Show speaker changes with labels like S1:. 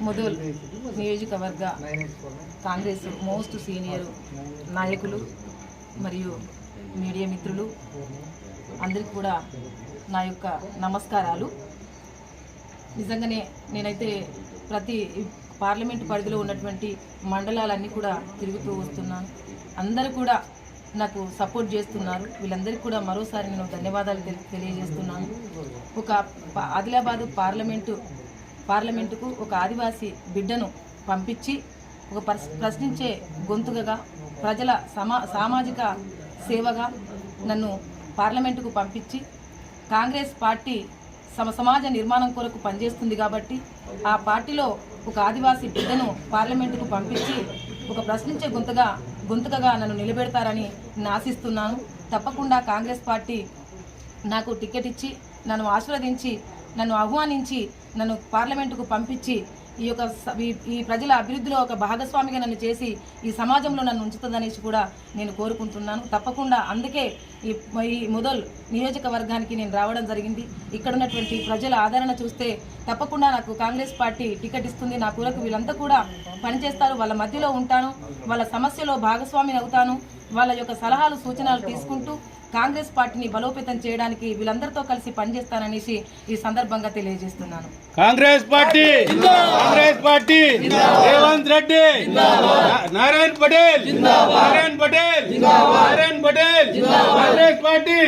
S1: ముదుల్ నియోజకవర్గ Congress most senior నాయకులు మరియు మీడియా మిత్రులు. అందరికీ కూడా నా యొక్క నమస్కారాలు. నిజంగానే నేనైతే ప్రతి పార్లమెంట్ పరిధిలో ఉన్నటువంటి మండలాలన్నీ కూడా తిరుగుతూ వస్తున్నాను. అందరూ కూడా నాకు సపోర్ట్ చేస్తున్నారు. వీళ్ళందరికీ కూడా మరోసారి నేను ధన్యవాదాలు తెలి- తెలియజేస్తున్నాను. ఒక ఆదిలాబాదు పార్లమెంటు పార్లమెంటుకు ఒక ఆదివాసీ బిడ్డను పంపించి ఒక ప్రశ్నించే గొంతుకగా ప్రజల సమా సామాజిక సేవగా నన్ను పార్లమెంటుకు పంపించి కాంగ్రెస్ పార్టీ సమ సమాజ నిర్మాణం కొరకు పనిచేస్తుంది కాబట్టి ఆ పార్టీలో ఒక ఆదివాసీ బిడ్డను పార్లమెంటుకు పంపించి ఒక ప్రశ్నించే గొంతుగా గొంతుకగా నన్ను నిలబెడతారని నేను ఆశిస్తున్నాను. తప్పకుండా కాంగ్రెస్ పార్టీ నాకు టికెట్ ఇచ్చి నన్ను ఆశీర్వదించి నన్ను ఆహ్వానించి నన్ను పార్లమెంటుకు పంపించి ఈ యొక్క స- ఈ- ఈ ప్రజల అభివృద్ధిలో ఒక భాగస్వామిగా నన్ను చేసి ఈ సమాజంలో నన్ను ఉంచుతుందనేసి కూడా నేను కోరుకుంటున్నాను. తప్పకుండా అందుకే ఈ ఈ మొదల్ నియోజకవర్గానికి నేను రావడం జరిగింది. ఇక్కడ ఉన్నటువంటి ప్రజల ఆదరణ చూస్తే తప్పకుండా నాకు కాంగ్రెస్ పార్టీ టికెట్ ఇస్తుంది. నా కూరకు వీళ్ళంతా కూడా పనిచేస్తారు. వాళ్ళ మధ్యలో ఉంటాను. వాళ్ళ సమస్యలో భాగస్వామిని అవుతాను. వాళ్ళ యొక్క సలహాలు సూచనలు తీసుకుంటూ కాంగ్రెస్ పార్టీని బలోపేతం చేయడానికి వీళ్ళందరితో కలిసి పనిచేస్తాననేసి ఈ సందర్భంగా తెలియజేస్తున్నాను.
S2: Congress party! Congress party! Revanth Reddy! Narayan Patel! Narayan Patel! Narayan Patel! Congress party!